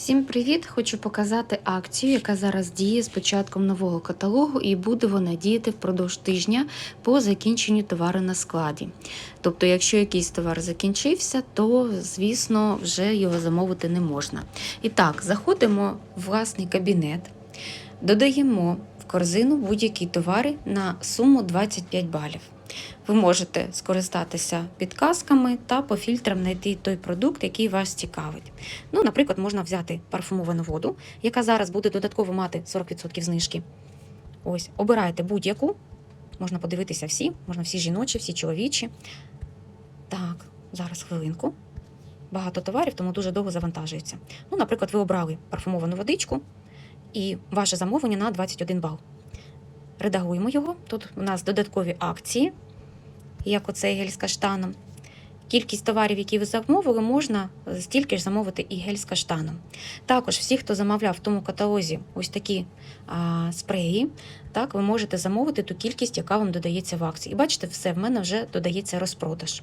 Всім привіт! Хочу показати акцію, яка зараз діє з початком нового каталогу, і буде вона діяти впродовж тижня по закінченню товару на складі. Тобто, якщо якийсь товар закінчився, то звісно вже його замовити не можна. І так, заходимо в власний кабінет, додаємо в корзину будь-які товари на суму 25 балів. Ви можете скористатися підказками та по фільтрам знайти той продукт, який вас цікавить. Ну, наприклад, можна взяти парфумовану воду, яка зараз буде додатково мати 40% знижки. Ось, обирайте будь-яку. Можна подивитися всі, можна всі жіночі, всі чоловічі. Так, зараз хвилинку. Багато товарів, тому дуже довго завантажується. Ну, наприклад, ви обрали парфумовану водичку і ваше замовлення на 21 бал. Редагуємо його. Тут у нас додаткові акції, як оцей гель з каштаном. Кількість товарів, які ви замовили, можна стільки ж замовити і гель з каштаном. Також всі, хто замовляв в тому каталозі ось такі а, спреї, так, ви можете замовити ту кількість, яка вам додається в акції. І бачите, все, в мене вже додається розпродаж.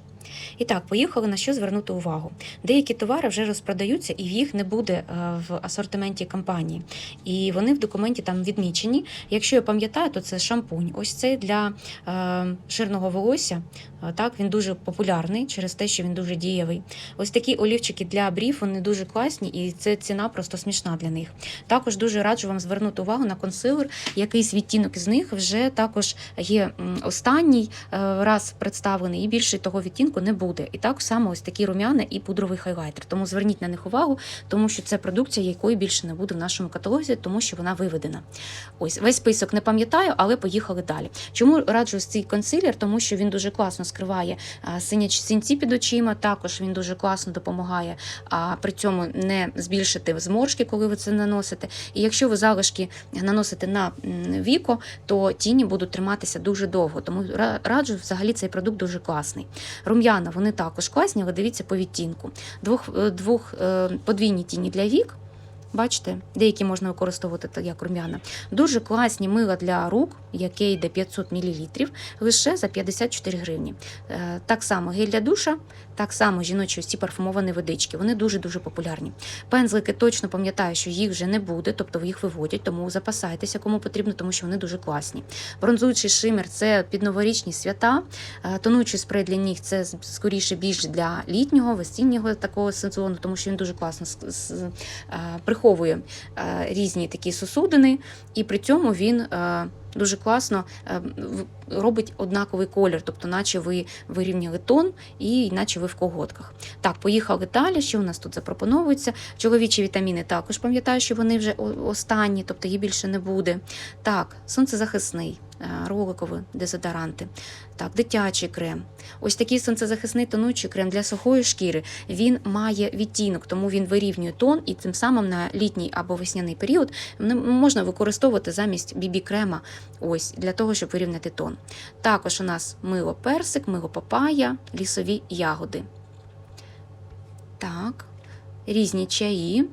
І так, поїхали на що звернути увагу. Деякі товари вже розпродаються, і їх не буде е, в асортименті компанії. І вони в документі там відмічені. Якщо я пам'ятаю, то це шампунь. Ось цей для е, жирного волосся. Е, Так, він дуже популярний через те, що він дуже дієвий. Ось такі олівчики для брів, вони дуже класні, і це ціна просто смішна для них. Також дуже раджу вам звернути увагу на консилер. Якийсь відтінок із них вже також є останній е, раз представлений, і більше того відтінку не буде. І так само ось такі рум'яна і пудровий хайлайтер. Тому зверніть на них увагу, тому що це продукція, якої більше не буде в нашому каталозі, тому що вона виведена. Ось весь список не пам'ятаю, але поїхали далі. Чому раджу цей консилер? Тому що він дуже класно скриває а, синяч синці під очима. Також він дуже класно допомагає, а при цьому не збільшити зморшки, коли ви це наносите. І якщо ви залишки наносите на віко, то тіні будуть триматися дуже довго. Тому раджу взагалі цей продукт дуже класний. Рум'яна вони також класні, але дивіться по відтінку. Двох, е, двох е, подвійні тіні для вік. Бачите, деякі можна використовувати як рум'яна. Дуже класні мила для рук, яке йде 500 мл, лише за 54 гривні. Е, Так само гель для душа, так само жіночі ось парфумовані водички. Вони дуже-дуже популярні. Пензлики точно пам'ятаю, що їх вже не буде, тобто їх виводять, тому запасайтеся, кому потрібно, тому що вони дуже класні. Бронзуючий шимер це під новорічні свята. Е, Тонуючий спрей для ніг це скоріше більш для літнього, весіннього такого сезону, тому що він дуже класно е, приховує е, різні такі сосудини, і при цьому він дуже класно е, робить однаковий колір, тобто, наче ви вирівняли тон і наче ви в коготках. Так, поїхали далі. Що у нас тут запропоновується? Чоловічі вітаміни також пам'ятаю, що вони вже останні, тобто їх більше не буде. Так, сонцезахисний. е, Роликові дезодоранти, так, дитячий крем. Ось такий сонцезахисний тонуючий крем для сухої шкіри. Він має відтінок, тому він вирівнює тон, і тим самим на літній або весняний період можна використовувати замість бібі-крема, ось для того, щоб вирівняти тон. Також у нас мило персик, мило папая, лісові ягоди. Так, різні чаї.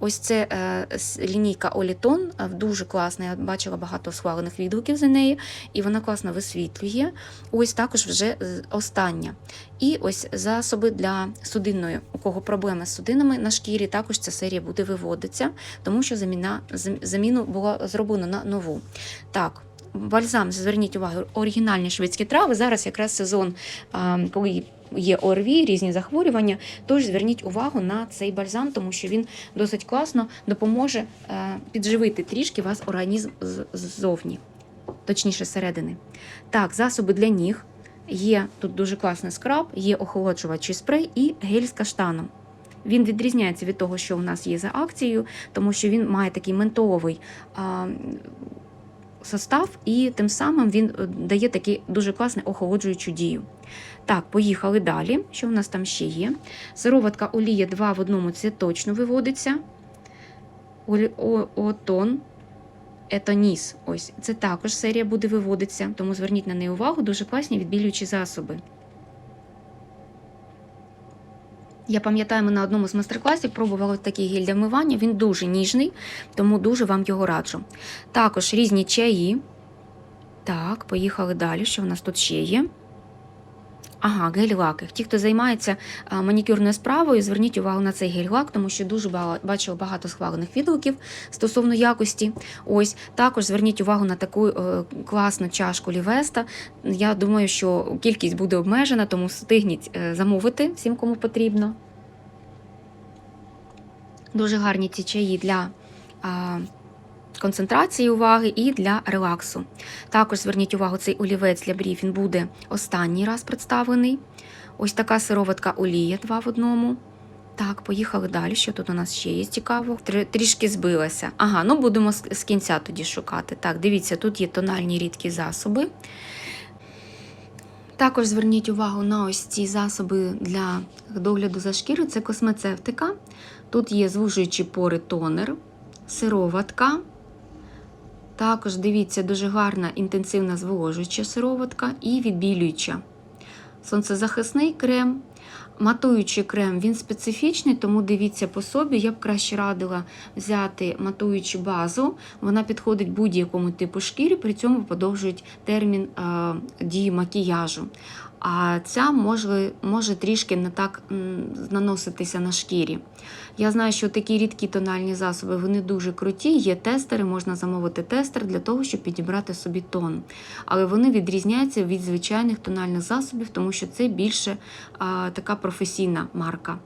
Ось це е, лінійка Олітон, е, дуже класна. Я бачила багато схвалених відгуків за неї, і вона класно висвітлює. Ось також вже остання. І ось засоби для судинної. У кого проблеми з судинами на шкірі, також ця серія буде виводитися, тому що заміна, заміну було зроблено на нову. Так. Бальзам, зверніть увагу, оригінальні шведські трави. Зараз якраз сезон, коли є ОРВІ, різні захворювання. Тож зверніть увагу на цей бальзам, тому що він досить класно допоможе е, підживити трішки вас організм ззовні, точніше зсередини. Так, засоби для ніг. Є тут дуже класний скраб, є охолоджувачий спрей і гель з каштаном. Він відрізняється від того, що у нас є за акцією, тому що він має такий ментоловий а, состав, і тим самим він е, дає такий дуже класний охолоджуючу дію. Так, поїхали далі. Що в нас там ще є? Сироватка олія 2 в одному це виводиться. Отон. Етоніс. Ось це також серія буде виводитися, тому зверніть на неї увагу, дуже класні відбілюючі засоби. Я пам'ятаю, ми на одному з майстер-класів пробували такий гель для вмивання. Він дуже ніжний, тому дуже вам його раджу. Також різні чаї. Так, поїхали далі. Що в нас тут ще є? Ага, гель-лаки. Ті, хто займається манікюрною справою, зверніть увагу на цей гель-лак, тому що дуже бачила багато схвалених відгуків стосовно якості. Ось також зверніть увагу на таку е, класну чашку Лівеста. Я думаю, що кількість буде обмежена, тому встигніть е, замовити всім, кому потрібно. Дуже гарні ці чаї для концентрації уваги і для релаксу. Також зверніть увагу, цей олівець для брів він буде останній раз представлений. Ось така сироватка олія два в одному. Так, поїхали далі. Що тут у нас ще є цікаво? Трішки збилася. Ага, ну будемо з кінця тоді шукати. Так, дивіться, тут є тональні рідкі засоби. Також зверніть увагу на ось ці засоби для догляду за шкірою. Це космецевтика. Тут є звужуючі пори тонер, сироватка. Також дивіться, дуже гарна інтенсивна зволожуюча сироватка і відбілююча. Сонцезахисний крем. Матуючий крем він специфічний, тому дивіться по собі. Я б краще радила взяти матуючу базу. Вона підходить будь-якому типу шкіри, при цьому подовжують термін е, дії макіяжу. А ця може, може трішки не так наноситися на шкірі. Я знаю, що такі рідкі тональні засоби вони дуже круті. Є тестери, можна замовити тестер для того, щоб підібрати собі тон. Але вони відрізняються від звичайних тональних засобів, тому що це більше а, така професійна марка.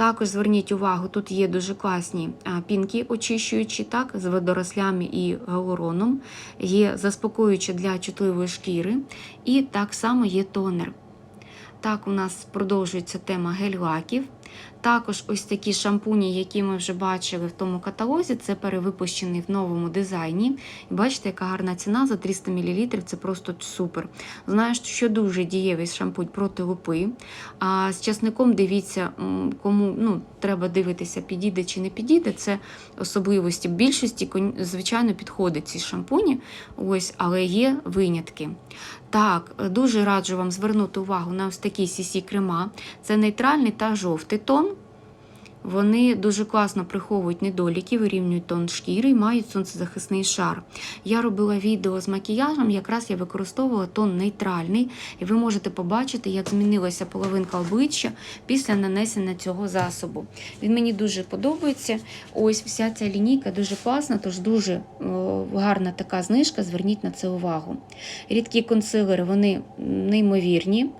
Також зверніть увагу, тут є дуже класні пінки очищуючі, так, з водорослями і гауроном, є заспокоюючі для чутливої шкіри, і так само є тонер. Так, у нас продовжується тема гель-лаків. Також ось такі шампуні, які ми вже бачили в тому каталозі, це перевипущений в новому дизайні. І бачите, яка гарна ціна за 300 мл, це просто супер. Знаю, що дуже дієвий шампунь проти лупи. А з часником дивіться, кому ну, треба дивитися, підійде чи не підійде. Це особливості. Більшості, звичайно, підходять ці шампуні, ось, але є винятки. Так, дуже раджу вам звернути увагу на ось такі CC крема. Це нейтральний та жовтий тон. Вони дуже класно приховують недоліки, вирівнюють тон шкіри і мають сонцезахисний шар. Я робила відео з макіяжем, якраз я використовувала тон нейтральний, і ви можете побачити, як змінилася половинка обличчя після нанесення цього засобу. Він мені дуже подобається. Ось вся ця лінійка дуже класна, тож дуже гарна така знижка. Зверніть на це увагу. Рідкі консилери, вони неймовірні.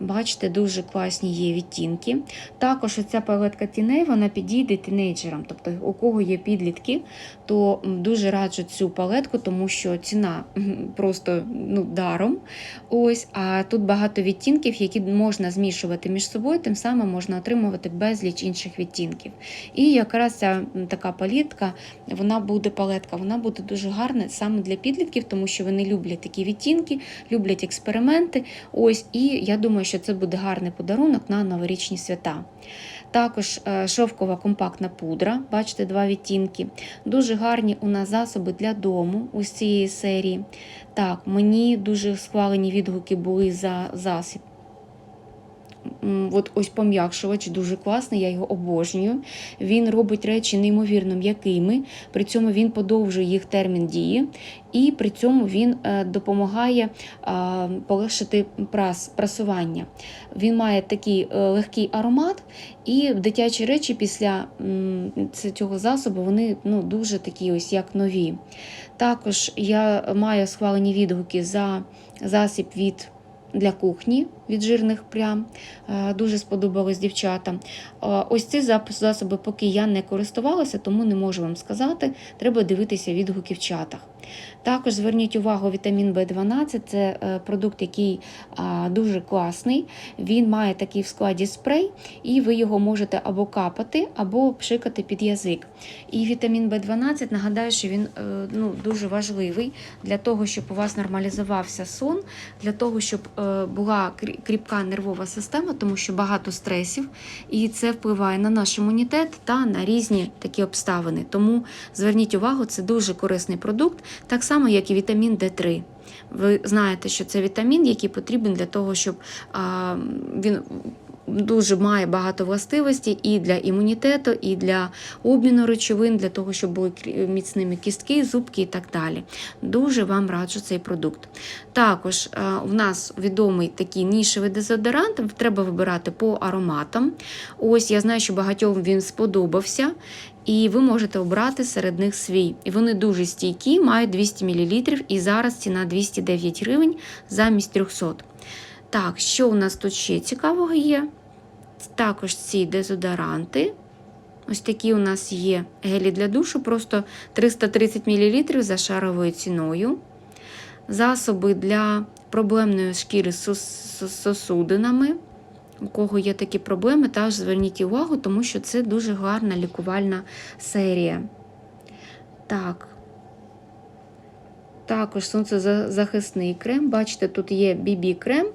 Бачите, дуже класні є відтінки. Також оця палетка тіней вона підійде тінейджерам. Тобто, у кого є підлітки, то дуже раджу цю палетку, тому що ціна просто ну, даром. Ось, а тут багато відтінків, які можна змішувати між собою, тим самим можна отримувати безліч інших відтінків. І якраз ця така палітка, вона буде палетка, вона буде дуже гарна саме для підлітків, тому що вони люблять такі відтінки, люблять експерименти. Ось, і я думаю, що це буде гарний подарунок на новорічні свята. Також е, шовкова компактна пудра, бачите, два відтінки. Дуже гарні у нас засоби для дому ось цієї серії. Так, мені дуже схвалені відгуки були за засіб. От ось пом'якшувач дуже класний, я його обожнюю. Він робить речі неймовірно м'якими, при цьому він подовжує їх термін дії, і при цьому він е, допомагає полегшити прас, прасування. Він має такий е, легкий аромат, і дитячі речі після цього засобу вони ну, дуже такі ось як нові. Також я маю схвалені відгуки за засіб від. Для кухні від жирних плям Е, дуже сподобалось дівчатам. Е, Ось ці засоби, поки я не користувалася, тому не можу вам сказати. Треба дивитися відгуки в чатах. Також зверніть увагу, вітамін В12 це е, продукт, який дуже класний. Він має такий в складі спрей, і ви його можете або капати, або пшикати під язик. І вітамін В12, нагадаю, що він е, ну, дуже важливий для того, щоб у вас нормалізувався сон, для того, щоб е, була кріпка нервова система, тому що багато стресів, і це впливає на наш імунітет та на різні такі обставини. Тому зверніть увагу, це дуже корисний продукт, так само, як і вітамін Д3. Ви знаєте, що це вітамін, який потрібен для того, щоб він дуже має багато властивостей і для імунітету, і для обміну речовин, для того, щоб були міцними кістки, зубки і так далі. Дуже вам раджу цей продукт. Також е, в нас відомий такий нішевий дезодорант, треба вибирати по ароматам. Ось я знаю, що багатьом він сподобався. І ви можете обрати серед них свій. І вони дуже стійкі, мають 200 мл, і зараз ціна 209 гривень замість 300. Так, що у нас тут ще цікавого є? Також ці дезодоранти. Ось такі у нас є гелі для душу, просто 330 мл за шаровою ціною. Засоби для проблемної шкіри з сосудинами. У кого є такі проблеми, теж зверніть увагу, тому що це дуже гарна лікувальна серія. Так. Також сонцезахисний крем. Бачите, тут є BB-крем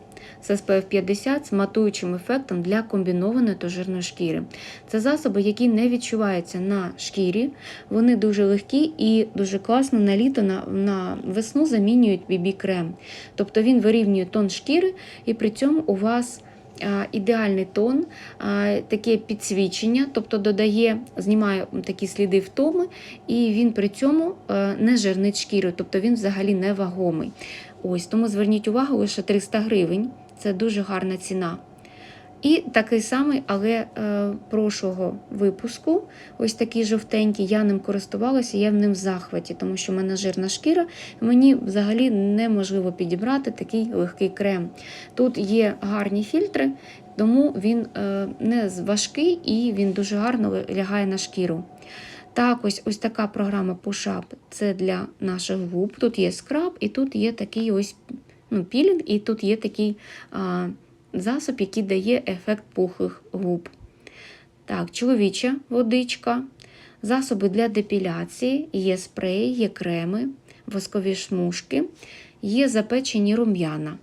з SPF 50 з матуючим ефектом для комбінованої та жирної шкіри. Це засоби, які не відчуваються на шкірі. Вони дуже легкі і дуже класно на літо, на, на весну замінюють BB-крем. Тобто він вирівнює тон шкіри, і при цьому у вас ідеальний тон, таке підсвічення, тобто додає, знімає такі сліди втоми, і він при цьому е, не жирнить шкіру, тобто він взагалі не вагомий. Ось тому зверніть увагу, лише 300 гривень це дуже гарна ціна. І такий самий, але е, прошлого випуску, ось такий жовтенький, я ним користувалася, я в ним в захваті, тому що в мене жирна шкіра, мені взагалі неможливо підібрати такий легкий крем. Тут є гарні фільтри, тому він е, не важкий і він дуже гарно лягає на шкіру. Так, ось така програма Push-Up – це для наших губ. Тут є скраб, і тут є такий ось ну, пілінг, і тут є такий а, засоб, який дає ефект пухлих губ. Так, чоловіча водичка, засоби для депіляції, є спреї, є креми, воскові шмушки, є запечені рум'яна.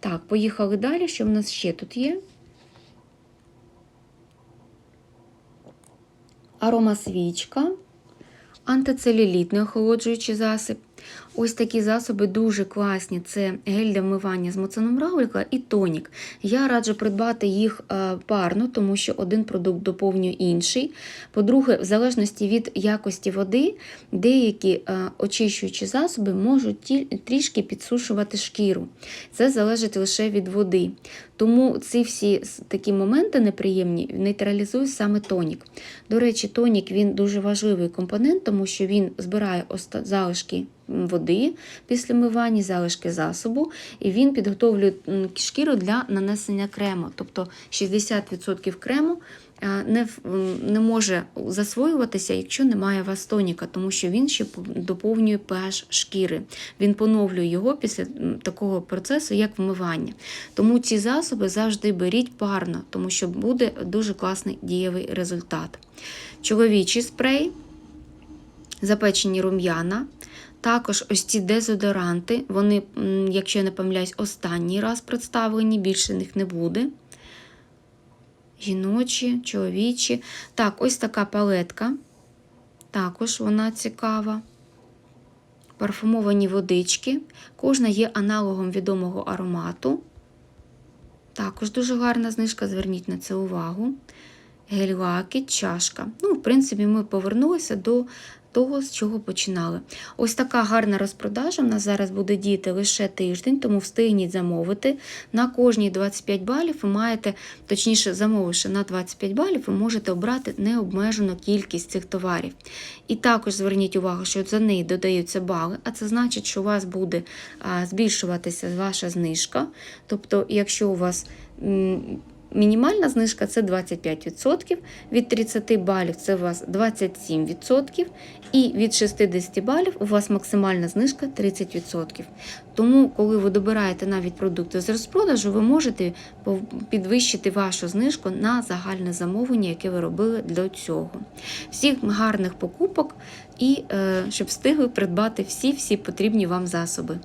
Так, поїхали далі. Що в нас ще тут є? Аромасвічка, антицелюлітний охолоджуючий засіб. Ось такі засоби дуже класні. Це гель для вмивання з моцином равлика і тонік. Я раджу придбати їх е, парно, тому що один продукт доповнює інший. По-друге, в залежності від якості води, деякі е, очищуючі засоби можуть трішки підсушувати шкіру. Це залежить лише від води. Тому ці всі такі моменти неприємні нейтралізує саме тонік. До речі, тонік він дуже важливий компонент, тому що він збирає залишки м, води після мивання, залишки засобу, і він підготовлює шкіру для нанесення крему. Тобто 60% крему е, не, не може засвоюватися, якщо немає у вас тоніка, тому що він ще доповнює pH шкіри. Він поновлює його після такого процесу, як вмивання. Тому ці засоби завжди беріть парно, тому що буде дуже класний дієвий результат. Чоловічий спрей, запечені рум'яна. Також ось ці дезодоранти, вони, якщо я не помиляюсь, останній раз представлені, більше них не буде. Жіночі, чоловічі. Так, ось така палетка. Також вона цікава. Парфумовані водички. Кожна є аналогом відомого аромату. Також дуже гарна знижка, зверніть на це увагу. Гель-лаки, чашка. Ну, в принципі, ми повернулися до того, з чого починали. Ось така гарна розпродажа. У нас зараз буде діяти лише тиждень, тому встигніть замовити. На кожні 25 балів ви маєте, точніше, замовивши на 25 балів, ви можете обрати необмежену кількість цих товарів. І також зверніть увагу, що за неї додаються бали, а це значить, що у вас буде збільшуватися ваша знижка. Тобто, якщо у вас. Мінімальна знижка це 25%, від 30 балів це у вас 27%, і від 60 балів у вас максимальна знижка 30%. Тому, коли ви добираєте навіть продукти з розпродажу, ви можете підвищити вашу знижку на загальне замовлення, яке ви робили до цього. Всіх гарних покупок і е, щоб встигли придбати всі-всі потрібні вам засоби.